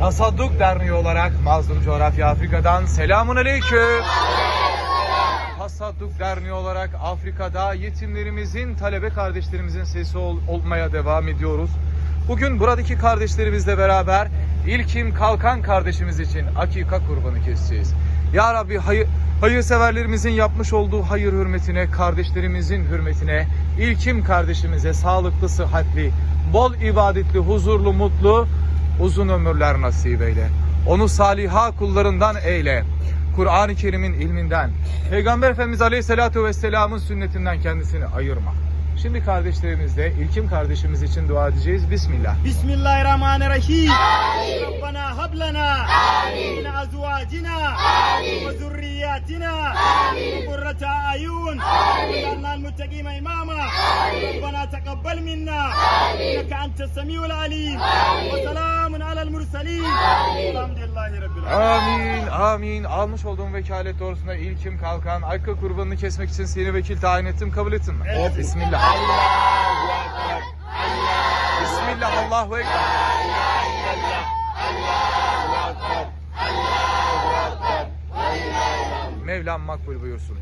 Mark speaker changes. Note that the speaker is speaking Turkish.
Speaker 1: Tasadduk Derneği olarak Mazlum Coğrafya Afrika'dan selamun aleyküm. Tasadduk Derneği olarak Afrika'da yetimlerimizin, talebe kardeşlerimizin sesi ol- olmaya devam ediyoruz. Bugün buradaki kardeşlerimizle beraber İlkim Kalkan kardeşimiz için akika kurbanı keseceğiz. Ya Rabbi hayır, hayırseverlerimizin yapmış olduğu hayır hürmetine, kardeşlerimizin hürmetine, İlkim kardeşimize sağlıklı, sıhhatli, bol ibadetli, huzurlu, mutlu, uzun ömürler nasip eyle. Onu saliha kullarından eyle. Kur'an-ı Kerim'in ilminden, Peygamber Efendimiz Aleyhisselatü Vesselam'ın sünnetinden kendisini ayırma. Şimdi kardeşlerimizle, ilkim kardeşimiz için dua edeceğiz. Bismillah.
Speaker 2: Bismillahirrahmanirrahim. Amin. Rabbena hablana. Amin. Min azvacina. Amin. Ve zurriyatina. Amin. Kurrata ayun. Amin. Allah'ın muttakime imama. Amin. Rabbena tekabbel minna. Amin. Neka ente semiul alim. Amin.
Speaker 1: Amin. Amin. Almış olduğum vekalet doğrusunda ilkim kalkan akka kurbanını kesmek için seni vekil tayin ettim. Kabul ettin mi?
Speaker 2: Evet.
Speaker 1: Bismillah. Allahu Ekber. Bismillah. Allahu Ekber. Mevlam makbul buyursun.